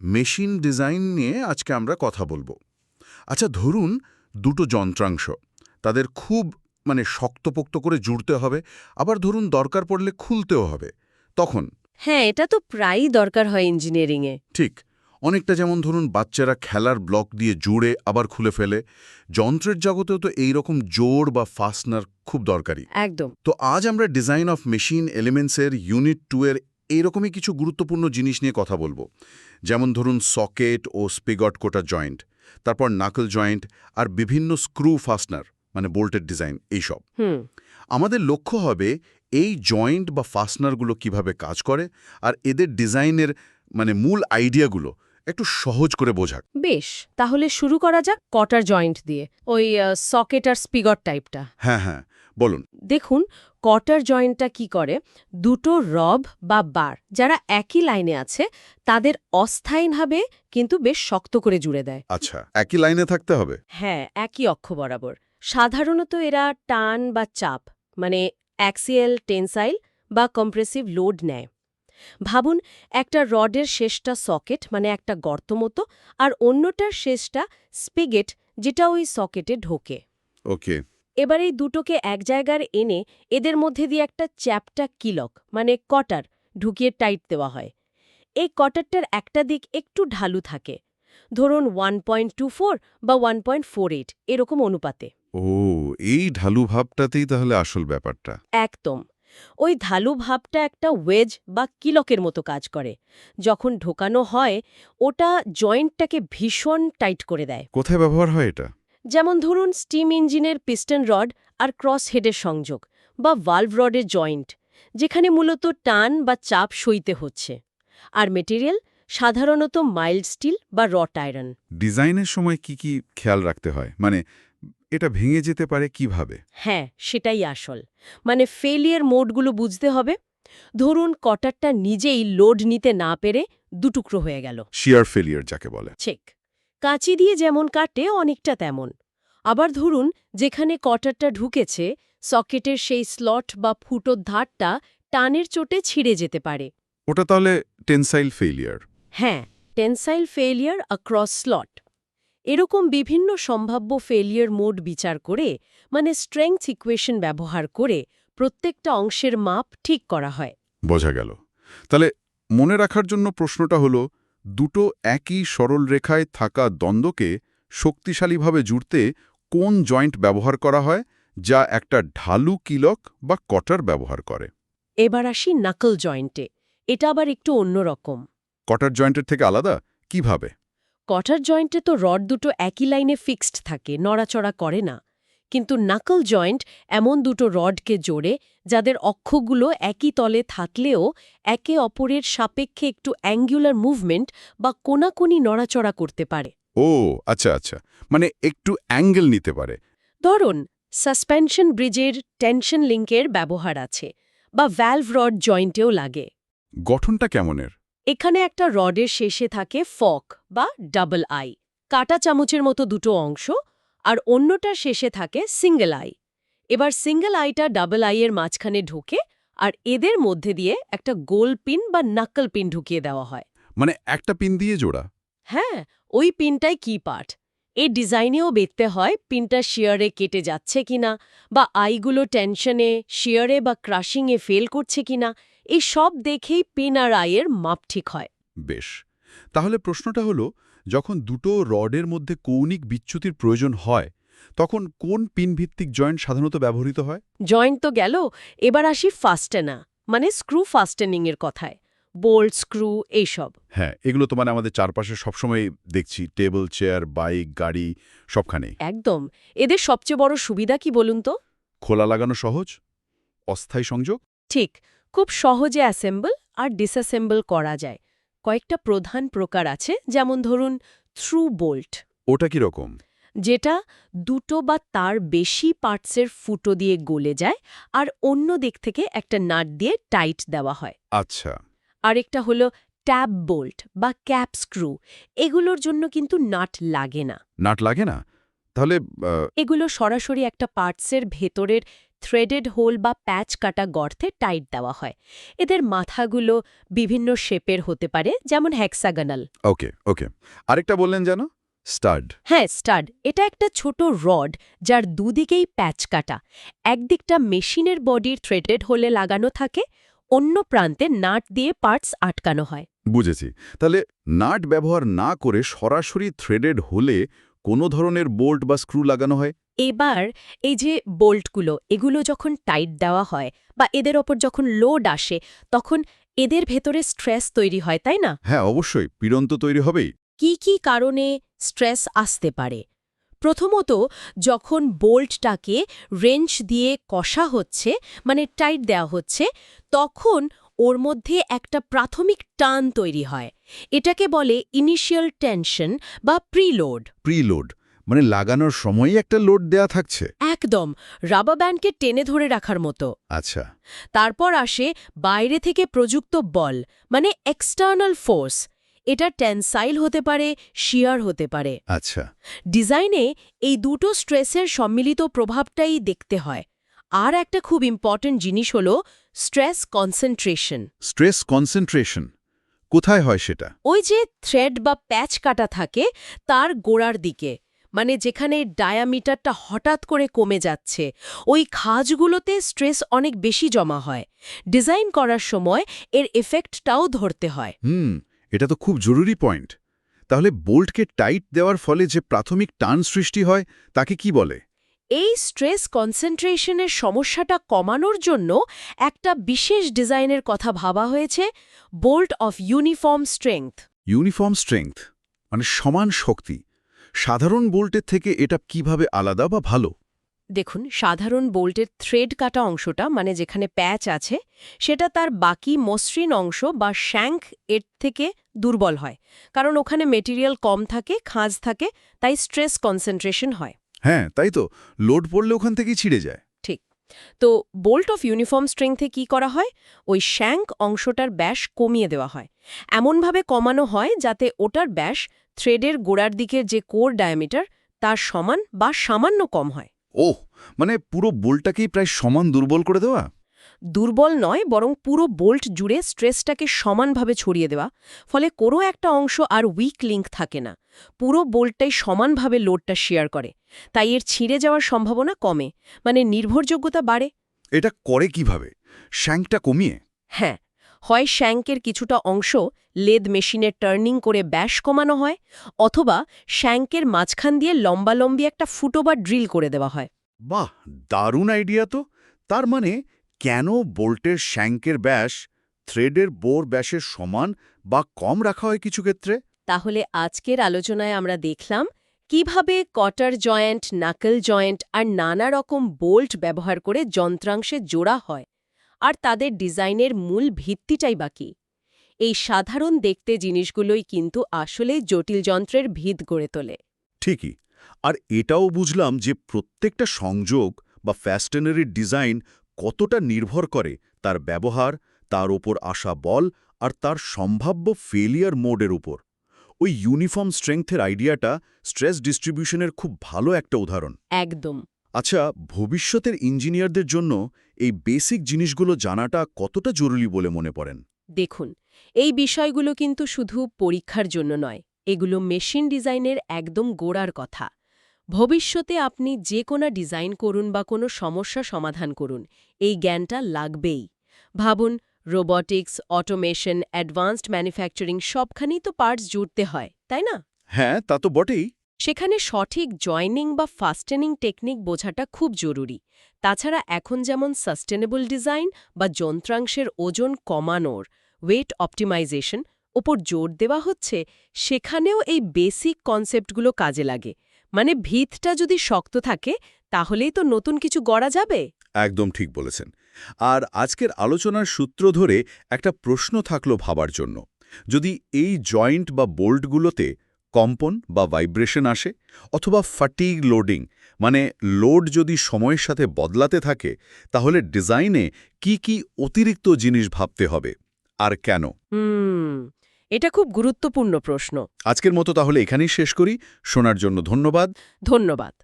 Machine design নিয়ে আজকে আমরা কথা বলব। আচ্ছা ধরুন দুটো যন্ত্রাংশ তাদের খুব মানে শক্তপোক্ত করে জুড়তে হবে আবার ধরুন দরকার পড়লে খুলতেও হবে তখন? হ্যাঁ এটা তো প্রায়ই দরকার হয় ইঞ্জিনিয়ারিংয়ে ঠিক অনেকটা যেমন ধরুন বাচ্চারা খেলার ব্লক দিয়ে জুড়ে আবার খুলে ফেলে যন্ত্রের জগতেও তো এই রকম জোড় বা ফাস্টনার খুব দরকারি। একদম। তো আজ আমরা ডিজাইন অফ মেশিন এলিমেন্টসের ইউনিট টু এর এইরকমই কিছু গুরুত্বপূর্ণ জিনিস নিয়ে কথা বলব। যেমন ধরুন সকেট ও স্পিগট কোটা জয়েন্ট তারপর নাকল জয়েন্ট আর বিভিন্ন স্ক্রু ফাস্টনার মানে বোল্টেড ডিজাইন এইসব হুম। আমাদের লক্ষ্য হবে এই জয়েন্ট বা ফাস্টনারগুলো কীভাবে কাজ করে আর এদের ডিজাইনের মানে মূল আইডিয়াগুলো একটু সহজ করে বোঝাক। বেশ তাহলে শুরু করা যাক কটার জয়েন্ট দিয়ে ওই সকেট আর স্পিগট টাইপটা। হ্যাঁ হ্যাঁ বলুন। দেখুন কটার জয়েন্টটা কি করে? দুটো রব বা বার যারা একই লাইনে আছে তাদের অস্থায়ীভাবে কিন্তু বেশ শক্ত করে জুড়ে দেয়। আচ্ছা একই লাইনে থাকতে হবে? হ্যাঁ একই অক্ষ বরাবর। সাধারণত এরা টান বা চাপ মানে অ্যাক্সিয়াল টেনসাইল বা কম্প্রেসিভ লোড নেয়। ভাবুন একটা রডের শেষটা সকেট মানে একটা গর্ত মতো আর অন্যটার শেষটা স্পিগেট যেটা ওই সকেটে ঢোকে। ওকে। এবার এই দুটোকে এক জায়গার এনে এদের মধ্যে দিয়ে একটা চ্যাপটা কিলক মানে কটার ঢুকিয়ে টাইট দেওয়া হয়। এই কটারটার একটা দিক একটু ঢালু থাকে। ধরুন ওয়ান বা ওয়ান পয়েন্ট ফোর এইট এরকম অনুপাতে। ও এই ঢালু ভাবটাতেই তাহলে আসল ব্যাপারটা। একদম। ওই ঢালু ভাবটা একটা ওয়েজ বা কিলকের মতো কাজ করে। যখন ঢোকানো হয় ওটা জয়েন্টটাকে ভীষণ টাইট করে দেয়। কোথায় ব্যবহার হয় এটা? যেমন ধরুন স্টিম ইঞ্জিনের পিস্টন রড আর ক্রস হেডের সংযোগ বা ভাল্ভ রডের জয়েন্ট যেখানে মূলত টান বা চাপ সইতে হচ্ছে। আর মেটেরিয়াল সাধারণত মাইল্ড স্টিল বা রট আয়রন ডিজাইনের সময় কি কি খেয়াল রাখতে হয়? মানে এটা ভেঙে যেতে পারে কীভাবে? হ্যাঁ সেটাই আসল। মানে ফেলিয়ার মোডগুলো বুঝতে হবে। ধরুন কটারটা নিজেই লোড নিতে না পেরে দুটুকরো হয়ে গেল। শিয়ার ফেলিয়ার যাকে বলে। চেক কাঁচি দিয়ে যেমন কাটে অনেকটা তেমন। আবার ধরুন যেখানে কটারটা ঢুকেছে সকেটের সেই স্লট বা ফুটোর ধারটা টানের চোটে ছিঁড়ে যেতে পারে। ওটা তাহলে টেনসাইল ফেলিয়ার হ্যাঁ টেনসাইল ফেলিয়ার অ্যাক্রস স্লট এরকম বিভিন্ন সম্ভাব্য ফেলিয়ার মোড বিচার করে মানে স্ট্রেংথ ইকুয়েশন ব্যবহার করে প্রত্যেকটা অংশের মাপ ঠিক করা হয়। বোঝা গেল। তাহলে মনে রাখার জন্য প্রশ্নটা হলো দুটো একই সরল রেখায় থাকা দ্বন্দ্বকে শক্তিশালীভাবে জুড়তে কোন জয়েন্ট ব্যবহার করা হয় যা একটা ঢালু কিলক বা কটার ব্যবহার করে? এবার আসি নাকল জয়েন্টে এটা আবার একটু অন্যরকম কটার জয়েন্টের থেকে আলাদা? কীভাবে? কটার জয়েন্টে তো রড দুটো একই লাইনে ফিক্সড থাকে নড়াচড়া করে না। কিন্তু নাকল জয়েন্ট এমন দুটো রডকে জোড়ে যাদের অক্ষগুলো একই তলে থাকলেও একে অপরের সাপেক্ষে একটু অ্যাঙ্গুলার মুভমেন্ট বা কোনাকুনি নড়াচড়া করতে পারে। ও আচ্ছা আচ্ছা। মানে একটু অ্যাঙ্গেল নিতে পারে। ধরুন সাসপেনশন ব্রিজের টেনশন লিঙ্কের ব্যবহার আছে বা ভ্যালভ রড জয়েন্টেও লাগে। গঠনটা কেমনের? এখানে একটা রডের শেষে থাকে ফক বা ডাবল আই কাটা চামচের মতো দুটো অংশ আর অন্যটার শেষে থাকে সিঙ্গেল আই এবার সিঙ্গেল আইটা ডাবল আইয়ের মাঝখানে ঢোকে আর এদের মধ্যে দিয়ে একটা গোল পিন বা নাকল পিন ঢুকিয়ে দেওয়া হয়। মানে একটা পিন দিয়ে জোড়া? হ্যাঁ ওই পিনটাই কি পার্ট এই ডিজাইনেও দেখতে হয় পিনটা শিয়ারে কেটে যাচ্ছে কিনা বা আইগুলো টেনশনে শিয়ারে বা ক্রাশিংয়ে ফেল করছে কিনা এই সব দেখেই পিন আর আইয়ের মাপ ঠিক হয়। বেশ। তাহলে প্রশ্নটা হলো যখন দুটো রডের মধ্যে কৌণিক বিচ্যুতির প্রয়োজন হয় তখন কোন পিনভিত্তিক জয়েন্ট সাধারণত ব্যবহৃত হয়? জয়েন্ট তো গেল এবার আসি ফাস্টেনা মানে স্ক্রু ফাস্টেনিংয়ের কথায় বোল্ট স্ক্রু এইসব। হ্যাঁ এগুলো তো মানে আমাদের চারপাশে সবসময় দেখছি টেবিল চেয়ার বাইক গাড়ি সবখানে একদম। এদের সবচেয়ে বড় সুবিধা কি বলুন তো? খোলা লাগানো সহজ অস্থায়ী সংযোগ? ঠিক খুব সহজে অ্যাসেম্বল আর ডিসঅ্যাসেম্বল করা যায়। কয়েকটা প্রধান প্রকার আছে যেমন ধরুন থ্রু বোল্ট ওটা কি রকম? যেটা দুটো বা তার বেশি পার্টসের ফুটো দিয়ে গলে যায় আর অন্য দিক থেকে একটা নাট দিয়ে টাইট দেওয়া হয়। আচ্ছা। আরেকটা হলো ট্যাব বোল্ট বা ক্যাপ স্ক্রু এগুলোর জন্য কিন্তু নাট লাগে না। নাট লাগে না? তাহলে এগুলো সরাসরি একটা পার্টসের ভেতরের থ্রেডেড হোল বা প্যাচ কাটা গর্তে টাইট দেওয়া হয়। এদের মাথাগুলো বিভিন্ন শেপের হতে পারে যেমন হ্যাক্সাগানাল ওকে ওকে। আরেকটা বললেন যেন? স্টাড। হ্যাঁ স্টাড। এটা একটা ছোট রড যার দুদিকেই প্যাচ কাটা। একদিকটা মেশিনের বডির থ্রেডেড হোলে লাগানো থাকে অন্য প্রান্তে নাট দিয়ে পার্টস আটকানো হয়। বুঝেছি। তাহলে নাট ব্যবহার না করে সরাসরি থ্রেডেড হলে কোনো ধরনের বোল্ট বা স্ক্রু লাগানো হয়? এবার এই যে বোল্টগুলো এগুলো যখন টাইট দেওয়া হয় বা এদের ওপর যখন লোড আসে তখন এদের ভেতরে স্ট্রেস তৈরি হয় তাই না? হ্যাঁ অবশ্যই। পীড়ন তো তৈরি হবেই। কি কি কারণে স্ট্রেস আসতে পারে? প্রথমত যখন বোল্টটাকে রেঞ্চ দিয়ে কষা হচ্ছে মানে টাইট দেওয়া হচ্ছে তখন ওর মধ্যে একটা প্রাথমিক টান তৈরি হয়। এটাকে বলে ইনিশিয়াল টেনশন বা প্রিলোড প্রিলোড মানে লাগানোর সময়ই একটা লোড দেয়া থাকছে। একদম রাবার ব্যান্ডকে টেনে ধরে রাখার মতো। আচ্ছা। তারপর আসে বাইরে থেকে প্রযুক্ত বল মানে এক্সটার্নাল ফোর্স এটা টেনসাইল হতে পারে শিয়ার হতে পারে। আচ্ছা। ডিজাইনে এই দুটো স্ট্রেসের সম্মিলিত প্রভাবটাই দেখতে হয়। আর একটা খুব ইম্পর্ট্যান্ট জিনিস হল স্ট্রেস কনসেন্ট্রেশন স্ট্রেস কনসেন্ট্রেশন কোথায় হয় সেটা? ওই যে থ্রেড বা প্যাচ কাটা থাকে তার গোড়ার দিকে। মানে যেখানে ডায়ামিটারটা হঠাৎ করে কমে যাচ্ছে ওই খাজগুলোতে স্ট্রেস অনেক বেশি জমা হয়। ডিজাইন করার সময় এর এফেক্টটাও ধরতে হয়। হুম এটা তো খুব জরুরি পয়েন্ট তাহলে বোল্টকে টাইট দেওয়ার ফলে যে প্রাথমিক টান সৃষ্টি হয় তাকে কি বলে? এই স্ট্রেস কনসেন্ট্রেশনের সমস্যাটা কমানোর জন্য একটা বিশেষ ডিজাইনের কথা ভাবা হয়েছে bolt of uniform strength. Uniform strength মানে সমান শক্তি। সাধারণ বোল্টের থেকে এটা কীভাবে আলাদা বা ভালো? দেখুন সাধারণ বোল্টের থ্রেড কাটা অংশটা মানে যেখানে প্যাচ আছে সেটা তার বাকি মসৃণ অংশ বা শ্যাঙ্ক এর থেকে দুর্বল হয়। কারণ ওখানে মেটেরিয়াল কম থাকে খাঁজ থাকে তাই স্ট্রেস কনসেন্ট্রেশন হয়। হ্যাঁ তাই তো। লোড পড়লে ওখান থেকেই ছিঁড়ে যায়। তো বোল্ট অফ ইউনিফর্ম স্ট্রেংথে কি করা হয়? ওই শ্যাঙ্ক অংশটার ব্যাস কমিয়ে দেওয়া হয়। এমনভাবে কমানো হয় যাতে ওটার ব্যাস থ্রেডের গোড়ার দিকের যে কোর ডায়ামিটার তার সমান বা সামান্য কম হয়। ওহ মানে পুরো বোল্টটাকেই প্রায় সমান দুর্বল করে দেওয়া? দুর্বল নয় বরং পুরো বোল্ট জুড়ে স্ট্রেসটাকে সমানভাবে ছড়িয়ে দেওয়া। ফলে কোনো একটা অংশ আর উইক লিঙ্ক থাকে না। পুরো বোল্টটাই সমানভাবে লোডটা শেয়ার করে। তাই এর ছিঁড়ে যাওয়ার সম্ভাবনা কমে। মানে নির্ভরযোগ্যতা বাড়ে। এটা করে কীভাবে? শ্যাঙ্কটা কমিয়ে? হ্যাঁ হয় শ্যাঙ্কের কিছুটা অংশ লেদ মেশিনে টার্নিং করে ব্যাস কমানো হয় অথবা শ্যাঙ্কের মাঝখান দিয়ে লম্বালম্বি একটা ফুটো বা ড্রিল করে দেওয়া হয়। বাহ দারুণ আইডিয়া তো! তার মানে কেন বোল্টের শ্যাঙ্কের ব্যাস থ্রেডের বোর ব্যাসের সমান বা কম রাখা হয় কিছু ক্ষেত্রে? তাহলে আজকের আলোচনায় আমরা দেখলাম কীভাবে কটার জয়েন্ট, নাকল জয়েন্ট আর নানা রকম বোল্ট ব্যবহার করে যন্ত্রাংশে জোড়া হয় আর তাদের ডিজাইনের মূল ভিত্তিটাই বাকি এই সাধারণ দেখতে জিনিসগুলোই কিন্তু আসলে জটিল যন্ত্রের ভিত গড়ে তোলে। ঠিকই, আর এটাও বুঝলাম যে প্রত্যেকটা সংযোগ বা ফ্যাস্টেনারির ডিজাইন কতটা নির্ভর করে তার ব্যবহার, তার ওপর আসা বল আর তার সম্ভাব্য ফেলিয়ার মোডের উপর। ওই ইউনিফর্ম স্ট্রেংথের আইডিয়াটা স্ট্রেস ডিস্ট্রিবিউশনের খুব ভালো একটা উদাহরণ। একদম। আচ্ছা ভবিষ্যতের ইঞ্জিনিয়ারদের জন্য এই বেসিক জিনিসগুলো জানাটা কতটা জরুরি বলে মনে পড়েন দেখুন এই বিষয়গুলো কিন্তু শুধু পরীক্ষার জন্য নয় এগুলো মেশিন ডিজাইনের একদম গোড়ার কথা। ভবিষ্যতে আপনি যে কোনো ডিজাইন করুন বা কোনো সমস্যা সমাধান করুন এই জ্ঞানটা লাগবেই। ভাবুন রোবটিক্স অটোমেশন অ্যাডভান্সড ম্যানুফ্যাকচারিং সবখানেই তো পার্টস জুড়তে হয় তাই না? হ্যাঁ তা তো বটেই। সেখানে সঠিক জয়নিং বা ফাস্টেনিং টেকনিক বোঝাটা খুব জরুরি। তাছাড়া এখন যেমন সাস্টেনেবল ডিজাইন বা যন্ত্রাংশের ওজন কমানোর ওয়েট অপটিমাইজেশন ওপর জোর দেওয়া হচ্ছে সেখানেও এই বেসিক কনসেপ্টগুলো কাজে লাগে। মানে ভিতটা যদি শক্ত থাকে তাহলেই তো নতুন কিছু গড়া যাবে? একদম ঠিক বলেছেন। আর আজকের আলোচনার সূত্র ধরে একটা প্রশ্ন থাকল ভাবার জন্য। যদি এই জয়েন্ট বা বোল্টগুলোতে কম্পন বা ভাইব্রেশন আসে অথবা ফাটিগ লোডিং মানে লোড যদি সময়ের সাথে বদলাতে থাকে তাহলে ডিজাইনে কি কি অতিরিক্ত জিনিস ভাবতে হবে আর কেন? এটা খুব গুরুত্বপূর্ণ প্রশ্ন। আজকের মতো তাহলে এখানেই শেষ করি। শোনার জন্য ধন্যবাদ। ধন্যবাদ।